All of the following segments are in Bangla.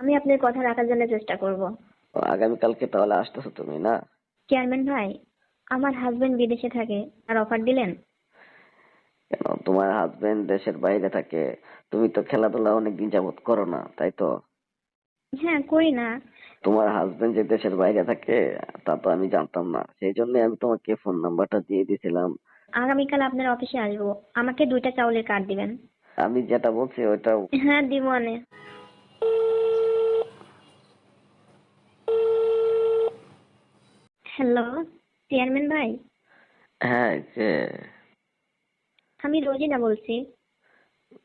আমি আপনার কথা রাখার জন্য চেষ্টা করব। ও, আগামীকালকে তাহলে আসতেছো তুমি না? চেয়ারম্যান ভাই আমার হাজবেন্ড বিদেশে থাকে আর অফার দিলেন? কেন? তোমার হাজবেন্ড দেশের বাইরে থাকে। তুমি তো খেলাধুলা অনেকদিন যাবত করো না তাই তো? হ্যাঁ করি না। তোমার হাজবেন্ড যে দেশের বাইরে থাকে তা তো আমি জানতাম না। সেই জন্য আমি তোমাকে ফোন নাম্বারটা দিয়ে দিয়েছিলাম আগামীকাল আপনার অফিসে আসব। আমাকে দুইটা চাউলের কার্ড দিবেন। আমি যেটা বলছি ওইটা হ্যাঁ দিব অনে হ্যালো চেয়ারম্যান ভাই। হ্যাঁ যে আমি রোজিনা বলছি।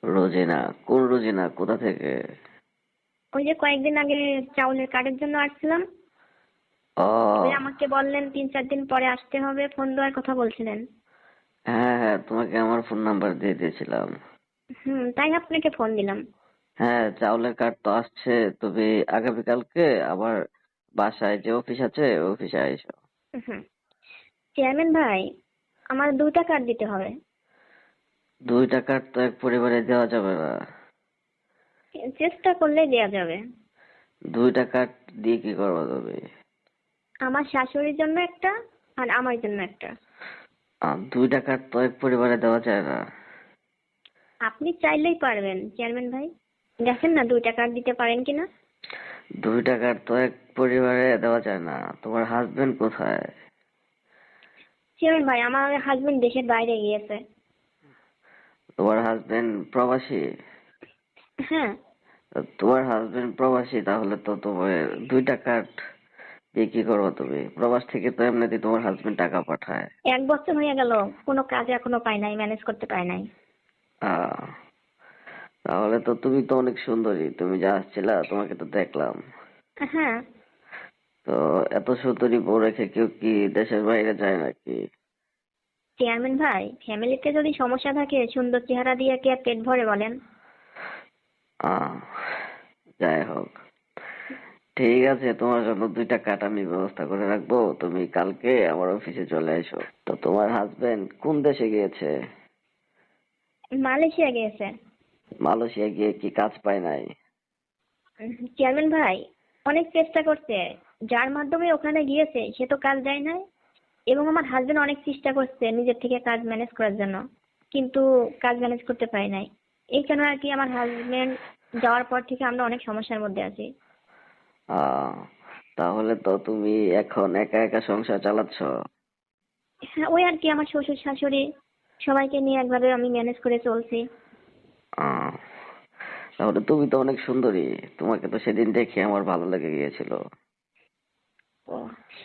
রোজিনা কোন রোজিনা? কোথা থেকে? ওই যে কয়েকদিন আগে চাউলের কার্ডের জন্য আসছিলাম। ও। আমাকে বললেন তিন চার দিন পরে আসতে হবে ফোন দেওয়ার কথা বলছিলেন। হ্যাঁ হ্যাঁ তোমাকে আমার ফোন নাম্বার দিয়ে দিয়েছিলাম। হুম তাই আপনাকে ফোন দিলাম। হ্যাঁ চাউলের কার্ড তো আসছে তবে আগামীকালকে আবার বাসায় যে অফিস আছে অফিসে আইসো। হুম। চেয়ারম্যান ভাই আমার দুইটা কার্ড দিতে হবে। দুইটা কার্ড তো এক পরিবারে দেওয়া যাবে না। চেষ্টা করলে দেওয়া যাবে। দুইটা কার্ড দিয়ে কি করবা তুমি? আমার শাশুড়ির জন্য একটা আর আমার জন্য একটা। আর দুইটা কার্ড তো এক পরিবারে দেওয়া যায় না। আপনি চাইলেই পারবেন চেয়ারম্যান ভাই। দেখেন না দুইটা কার্ড দিতে পারেন কিনা। দুইটা কার্ড তো এক পরিবারে দেওয়া যায় না। তোমার হাজবেন্ড কোথায়? চেয়ারম্যান ভাই আমার হাজবেন্ড দেশের বাইরে গিয়েছে। তোমার হাজবেন্ড প্রবাসী? হ্যাঁ। তোমার হাজবেন্ড প্রবাসী তাহলে তো তোমার দুই কার্ড দিয়ে কি করব তুমি? প্রবাস থেকে তো এমনিতে তোমার হাজবেন্ড টাকা পাঠায়। এক বছর হয়ে গেল কোনো কাজ এখনও পাই নাই ম্যানেজ করতে পাই নাই। আহ, তাহলে তো তুমি তো অনেক সুন্দরী। তুমি যা আসছিলা তোমাকে তো দেখলাম। হ্যাঁ। তো এত সুন্দরী বউ রেখে কেউ কি দেশের বাইরে যায় নাকি? চেয়ারম্যান ভাই ফ্যামিলিতে যদি সমস্যা থাকে সুন্দর চেহারা দিয়ে কি আর পেট ভরে বলেন? আহ, যাই হোক। ঠিক আছে তোমার জন্য দুইটা কাঠ আমি ব্যবস্থা করে রাখব। তুমি কালকে আমার অফিসে চলে এসো। তো তোমার হাজবেন্ড কোন দেশে গিয়েছে? মালয়েশিয়া গিয়েছে। মালয়েশিয়া গিয়ে কি কাজ পায় নাই? চেয়ারম্যান ভাই অনেক চেষ্টা করছে। যার মাধ্যমে ওখানে গিয়েছে সে তো কাজ দেয় নাই। এবং আমার হাজবেন্ড অনেক চেষ্টা করছে নিজের থেকে কাজ ম্যানেজ করার জন্য। কিন্তু কাজ ম্যানেজ করতে পারে নাই। এই কারণে আর কি আমার হাজবেন্ড যাওয়ার পর থেকে আমরা অনেক সমস্যার মধ্যে আছি। তাহলে তো তুমি এখন একা একা সংসার চালাচ্ছ? হ্যাঁ ওই আর কি আমার শ্বশুর শাশুড়ি সবাইকে নিয়ে একভাবে আমি ম্যানেজ করে চলছি। তাহলে তুমি তো অনেক সুন্দরী। তোমাকে তো সেদিন দেখে আমার ভালো লেগে গিয়েছিল। ও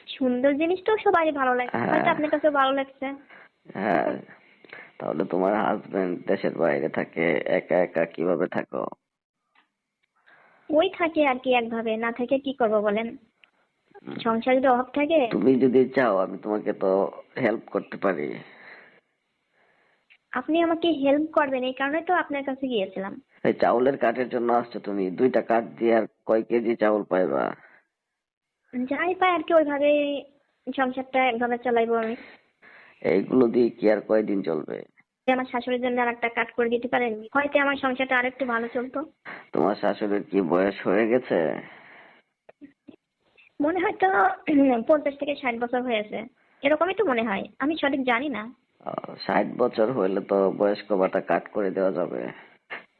সুন্দর জিনিস তো সবারই ভালো লাগে হ্যাঁ। হয়তো আপনার কাছে ভালো লাগছে। হ্যাঁ তাহলে তোমার হাজবেন্ড দেশের বাইরে থাকে একা একা কীভাবে থাকো? ওই থাকে আর কি একভাবে না থেকে কি করব বলেন? সংসার যদি অভাব থাকে। তুমি যদি চাও আমি তোমাকে তো হেল্প করতে পারি। আপনি আমাকে হেল্প করবেন এই কারণে তো আপনার কাছে গিয়েছিলাম। এই চাউলের কাঠের জন্য আসছো তুমি দুইটা কাঠ দিয়ে আর কয় কেজি চাউল পাইবা? যাই পাই আর কি ওইভাবে সংসারটা একভাবে চালাইবো আমি। এইগুলো দিয়ে কি আর কয়দিন চলবে? আমার শাশুড়ির জন্য আর একটা কাট করে দিতে পারেন? হয়তো আমার সংসারটা আরেকটু ভালো চলতো। তোমার শাশুড়ির কি বয়স হয়ে গেছে? মনে হয় তো পঞ্চাশ থেকে ষাট বছর হয়েছে। এরকমই তো মনে হয়। আমি সঠিক জানি না। ষাট বছর হইলে তো বয়স্ক ভাতা কাট করে দেওয়া যাবে।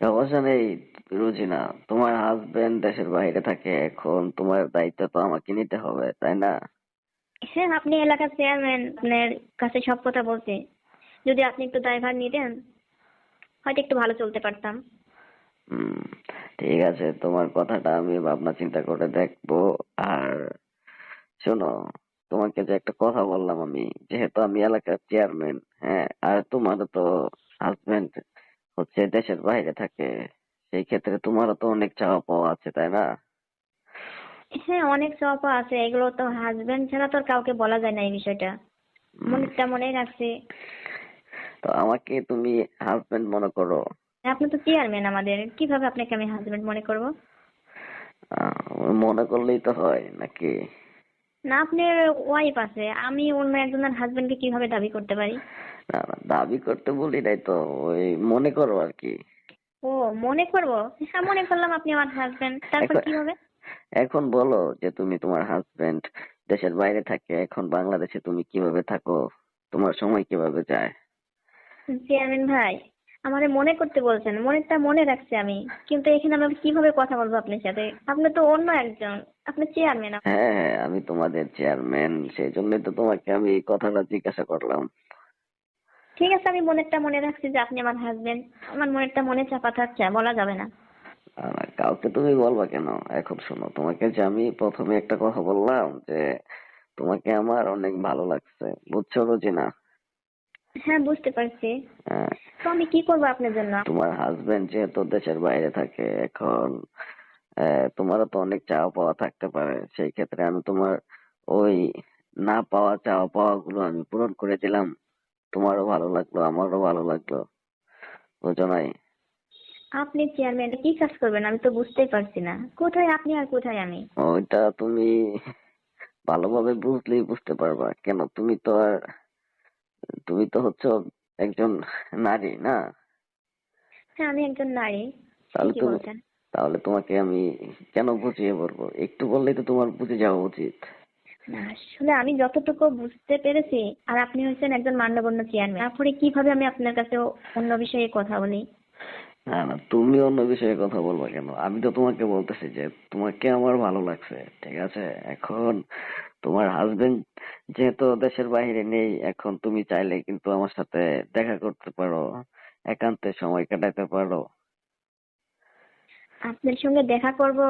সমস্যা নেই রুজিনা তোমার হাজবেন্ড দেশের বাইরে থাকে এখন তোমার দায়িত্ব তো আমাকে নিতে হবে তাই না? হ্যাঁ আপনি এলাকার চেয়ারম্যান আপনার কাছে সব কথা বলতে যদি আপনি একটু দায়ভার নিতেন হয়তো একটু ভালো চলতে পারতাম। হুম ঠিক আছে। তোমার কথাটা আমি ভাবনা চিন্তা করে দেখব। আর শোনো তোমাকে যে একটা কথা বললাম আমি যেহেতু আমি এলাকার চেয়ারম্যান হ্যাঁ আর তোমার তো হাজবেন্ড হচ্ছে দেশের বাইরে থাকে সেই ক্ষেত্রে তোমারও তো অনেক চাওয়া পাওয়া আছে তাই না? হ্যাঁ অনেক সপ আছে এগুলো তো হাজবেন্ড ছাড়া তো আর কাউকে বলা যায় না এই বিষয়টা। হুম, মনেরটা মনেই রাখছে। তো আমাকে তুমি হাজবেন্ড মনে করো। আপনি তো চেয়ারম্যান আমাদের কীভাবে আপনাকে আমি হাজবেন্ড মনে করব? মনে করলেই তো হয় নাকি? না আপনার ওয়াইফ আছে। আমি অন্য একজনের হাজবেন্ডকে কীভাবে দাবি করতে পারি? না না দাবি করতে বলি নাই তো ওই মনে করো আর কি। ও মনে করব? হ্যাঁ মনে করলাম আপনি আমার হাজবেন্ড তারপর এখন- কি হবে? এখন বলো যে তুমি তোমার হাজবেন্ড দেশের বাইরে থাকে এখন বাংলাদেশে তুমি কীভাবে থাকো? তোমার সময় কীভাবে যায়? চেয়ারম্যান ভাই আমারে মনে করতে বলছেন মনেরটা মনে রাখছি আমি। কিন্তু এখানে আমি কীভাবে কথা বলব আপনার সাথে? আপনি তো অন্য একজন আপনি চেয়ারম্যান হ্যাঁ আমি তোমাদের চেয়ারম্যান সেই জন্যই তো তোমাকে আমি এই কথাটা জিজ্ঞাসা করলাম। ঠিক আছে আমি মনেরটা মনে রাখছি যে আপনি আমার হাজবেন্ড আমার মনেরটা মনে চাপা থাকছে বলা যাবে না কাউকে তুমি বলবা কেন? এখন শোনো তোমাকে যে আমি প্রথমে একটা কথা বললাম যে তোমাকে আমার অনেক ভালো লাগছে বুঝছ রোজিনা? হ্যাঁ বুঝতে পারছি। হ্যাঁ, তো আমি কি করব আপনার জন্য? তোমার হাজবেন্ড যেহেতু দেশের বাইরে থাকে এখন তোমারও তো অনেক চাওয়া পাওয়া থাকতে পারে। সেই ক্ষেত্রে আমি তোমার ওই না পাওয়া চাওয়া পাওয়া গুলো আমি পূরণ করে দিলাম। তোমারও ভালো লাগল আমারও ভালো লাগল। বুঝো নাই? আপনি চেয়ারম্যান কি কাজ করবেন? আমি তো বুঝতেই পারছি না। কোথায় আপনি আর কোথায় আমি? ওইটা তুমি ভালোভাবে বুঝলেই বুঝতে পারবা। কেন তুমি তো আর তুমি তো হচ্ছে একজন নারী না? হ্যাঁ আমি একজন নারী। তাহলে তুমি বলছেন? তাহলে তোমাকে আমি কেন বুঝিয়ে বলব? একটু বললেই তো তোমার বুঝে যাওয়া উচিত। না, আসলে আমি যতটুকু বুঝতে পেরেছি আর আপনি হচ্ছেন একজন মান্যগণ্য চেয়ারম্যান তারপরে কীভাবে আমি আপনার কাছে অন্য বিষয়ে কথা বলি? না না তুমি অন্য বিষয়ে কথা বলবা কেন? আমি তো তোমাকে বলতেছি যে তোমাকে আমার ভালো লাগছে ঠিক আছে? এখন তোমার হাজবেন্ড যেহেতু দেশের বাইরে নেই এখন তুমি চাইলে কিন্তু আমার সাথে দেখা করতে পারো একান্তে সময় কাটাতে পারো। আপনার সঙ্গে দেখা করব।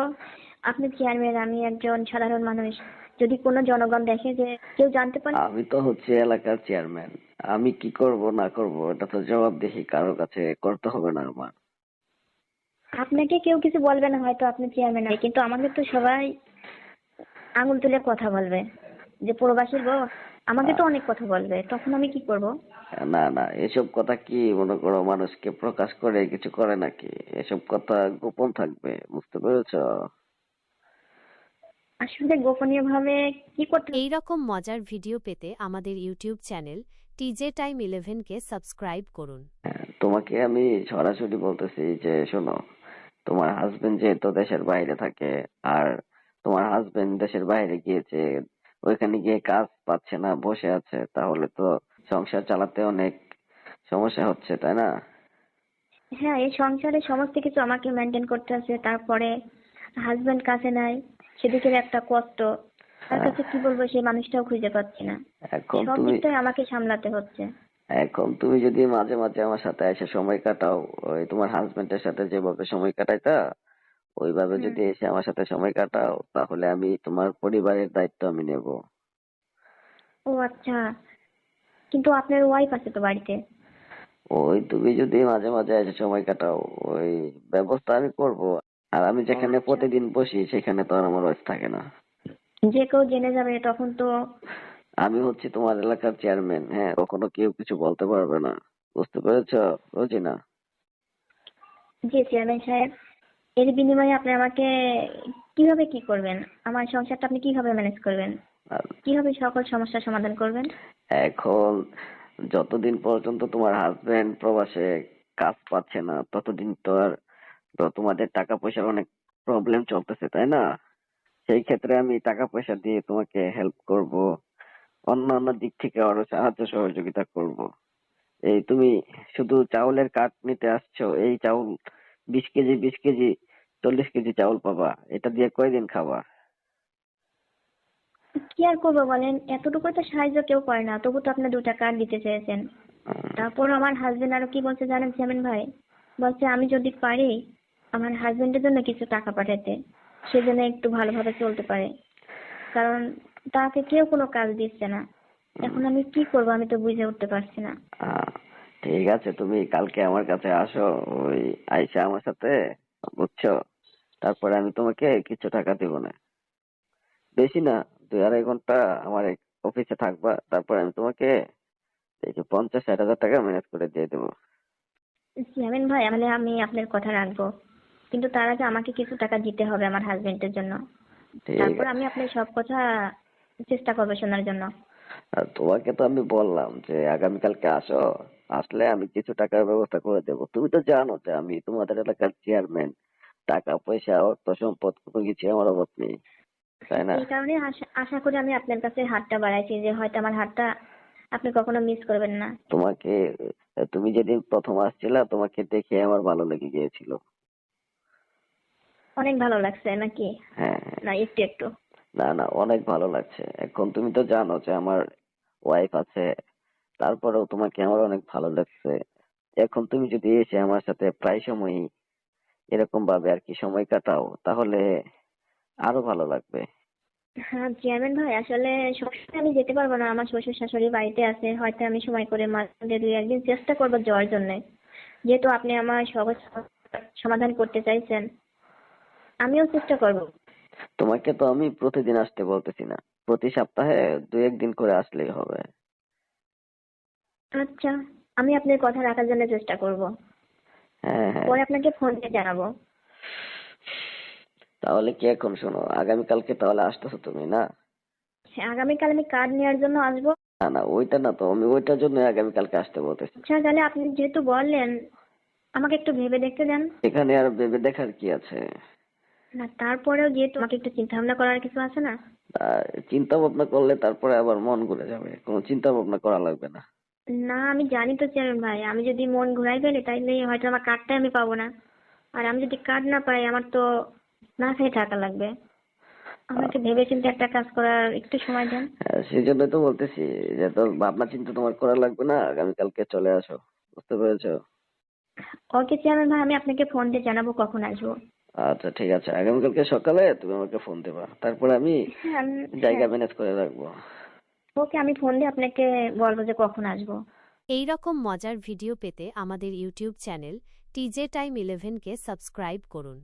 আপনি চেয়ারম্যান আমি একজন সাধারণ মানুষ। যদি কোনো জনগণ দেখে যে কেউ জানতে পারে আমি তো হচ্ছে এলাকার চেয়ারম্যান আমি কি করব না করব এটা তো জবাবদিহি কারোর কাছে করতে হবে না আমার। আপনাকে কেউ কিছু বলবে না হয়তো আপনি চেয়ারম্যান কিন্তু আমাদের তো সবাই আঙুল তুলে কথা বলবে। যে প্রবাসীর বউ আমাকে তো অনেক কথা বলবে তখন আমি কি করব? না না এসব কথা কি মনে করো মানুষকে প্রকাশ করে কিছু করে নাকি? এসব কথা গোপন থাকবে বুঝতে পেরেছ? আসলে গোপনীয় ভাবে কি করতে এই রকম মজার ভিডিও পেতে আমাদের ইউটিউব চ্যানেল টিজে টাইম ইলেভেনকে সাবস্ক্রাইব করুন। হ্যাঁ, তোমাকে আমি সরাসরি বলতেছি যে শোনো তোমার হাজবেন্ড যেহেতু দেশের বাইরে থাকে আর তোমার হাজবেন্ড দেশের বাইরে গিয়েছে ওইখানে গিয়ে কাজ পাচ্ছে না বসে আছে তাহলে তো সংসার চালাতে অনেক সমস্যা হচ্ছে তাই না? হ্যাঁ এই সংসারে সমস্ত কিছু আমাকে মেনটেন করতে আছে তারপরে হাজবেন্ড কাছে নাই সেদিকের একটা কষ্ট। তার কাছে কি বলব সেই মানুষটাও খুঁজে পাচ্ছি না। এখন সব তুমি দিকটাই আমাকে সামলাতে হচ্ছে। এখন তুমি যদি মাঝে মাঝে আমার সাথে এসে সময় কাটাও ওই তোমার হাজবেন্ডের সাথে যেভাবে সময় কাটাইতা ওইভাবে যদি এসে আমার সাথে সময় কাটাও তাহলে আমি তোমার পরিবারের দায়িত্ব আমি নেব। ও আচ্ছা। কিন্তু আপনার ওয়াইফ আছে তো বাড়িতে? ওই তুমি যদি মাঝে মাঝে এসে সময় কাটাও ওই ব্যবস্থা আমি করব। আর আমি যেখানে আচ্ছা। প্রতিদিন বসি সেখানে তো আর আমার ওয়াইফ থাকে না। যে কেউ জেনে যাবে তখন তো আমি হচ্ছি তোমার এলাকার চেয়ারম্যান হ্যাঁ কখনো কেউ কিছু বলতে পারবে না। বুঝতে পেরেছ? রোজিনা জি চেয়ারম্যান সাহেব। এর বিনিময়ে আপনি আমাকে কীভাবে কি করবেন? আমার সংসারটা আপনি কীভাবে ম্যানেজ করবেন? কীভাবে সকল সমস্যার সমাধান করবেন? এখন যতদিন পর্যন্ত তোমার হাজবেন্ড প্রবাসে কাজ পাচ্ছে না ততদিন তো আর তো তোমাদের টাকা পয়সার অনেক প্রবলেম চলতেছে তাই না? সেই ক্ষেত্রে আমি টাকা পয়সা দিয়ে তোমাকে হেল্প করব। অন্যান্য দিক থেকে আরও সাহায্য সহযোগিতা করব। এই তুমি শুধু চাউলের কাঠ নিতে আসছো এই চাউল বিশ কেজি বিশ কেজি চল্লিশ কেজি চাউল পাবা এটা দিয়ে কয়দিন খাবা? কি আর করব বলেন? এতটুকু তো সাহায্য কেউ করে না তবু তো আপনি দু টাকা দিতে চেয়েছেন। তারপর আমার হাজবেন্ড আরও কি বলছে জানেন চেয়ারম্যান ভাই? বলছে আমি যদি পারি আমার হাজবেন্ডের জন্য কিছু টাকা পাঠাতে সে যেন একটু ভালোভাবে চলতে পারে। কারণ তাকে কেউ কোনো কাজ দিচ্ছে না। এখন আমি কি করব আমি তো বুঝে উঠতে পারছি না। ঠিক আছে তুমি কালকে আমার কাছে আসো ওই আইসা আমার সাথে। বুঝছ? তারপরে আমি তোমাকে কিছু টাকা দিব না। বেশি না দুই আড়াই ঘণ্টা আমার অফিসে থাকবা তারপরে আমি তোমাকে এই যে পঞ্চাশ ষাট হাজার টাকা ম্যানেজ করে দিয়ে দেবো। চেয়ারম্যান ভাই তাহলে আমি আপনার কথা রাখব। কিন্তু তার আগে আমাকে কিছু টাকা দিতে হবে আমার হাজবেন্ডের জন্য। তারপর আমি আপনার সব কথা চেষ্টা করব শোনার জন্য। আর তোমাকে তো আমি বললাম যে আগামীকালকে আসো। আসলে আমি কিছু টাকার ব্যবস্থা করে দেবো। তুমি তো জানো যে আমি তোমাদের এলাকার চেয়ারম্যান টাকা পয়সা অর্থ সম্পদ কোনো কিছু আমার অভাব নেই তাই না? এই কারণে আশা আশা করি আমি আপনার কাছে হাতটা বাড়াইছি যে হয়তো আমার হাতটা আপনি কখনো মিস করবেন না। তোমাকে তুমি যেদিন প্রথম আসছিলা তোমাকে দেখে আমার ভালো লেগে গিয়েছিল। অনেক ভালো লাগছে নাকি? হ্যাঁ। হ্যাঁ। না একটু একটু। না না অনেক ভালো লাগছে। এখন তুমি তো জানো যে আমার ওয়াইফ আছে তারপরেও তোমাকে আমার অনেক ভালো লাগছে। এখন তুমি যদি এসে আমার সাথে প্রায় সময়ই এরকম ভাবে আর কি সময় কাটাও তাহলে আরও ভালো লাগবে। হ্যাঁ চেয়ারম্যান ভাই আসলে সবসময় আমি যেতে পারব না। আমার শ্বশুর শাশুড়ি বাড়িতে আছে হয়তো আমি সময় করে মাঝে দুই একদিন চেষ্টা করব যাওয়ার জন্য। যেহেতু আপনি আমার সহজ সমাধান করতে চাইছেন আমিও চেষ্টা করব। তোমাকে তো আমি প্রতিদিন আসতে বলতেছি না। প্রতি সপ্তাহে দুই একদিন করে আসলেই হবে। আচ্ছা আমি আপনার কথা রাখার জন্য চেষ্টা করব। হ্যাঁ হ্যাঁ। পরে আপনাকে ফোন দিয়ে জানাব। তাহলে কি এখন শোনো আগামীকালকে তাহলে আসতেছো তুমি না? হ্যাঁ, আগামীকাল আমি কার্ড নেওয়ার জন্য আসব। না না ওইটা না তো আমি ওইটার জন্য আগামীকালকে আসতে বলতেছি। আচ্ছা তাহলে আপনি যেহেতু বললেন আমাকে একটু ভেবে দেখতে দেন। এখানে আর ভেবে দেখার কি আছে? না তারপরেও যেহেতু আমাকে একটু চিন্তা ভাবনা করার কিছু আছে না? চিন্তা ভাবনা করলে তারপরে আবার মন ঘুরে যাবে কোনো চিন্তা ভাবনা করা লাগবে না। না আমি জানি তো চেয়ারম্যান ভাই। আমি যদি মন ঘুরাই ফেলি তাইলে হয়তো আমার কার্ডটা আমি পাবো না। আর আমি যদি কার্ড না পাই আমার তো না খেয়ে থাকা লাগবে। আমাকে ভেবে চিন্তে একটা কাজ করার একটু সময় দেন। হ্যাঁ, সেই জন্য তো বলতেছি যে তোর ভাবনা চিন্তা তোমার করা লাগবে না আগামীকালকে চলে আসো। বুঝতে পেরেছ? ওকে চেয়ারম্যান ভাই আমি আপনাকে ফোন দিয়ে জানাব কখন আসব। আচ্ছা ঠিক আছে। আগামীকালকে সকালে তুমি আমাকে ফোন দেবা। তারপরে আমি হ্যাঁ জায়গা ম্যানেজ করে রাখব। ওকে আমি ফোন দিয়ে আপনাকে বলব যে কখন আসব। এই রকম মজার ভিডিও পেতে আমাদের ইউটিউব চ্যানেল টিজে টাইম ইলেভেনকে সাবস্ক্রাইব করুন।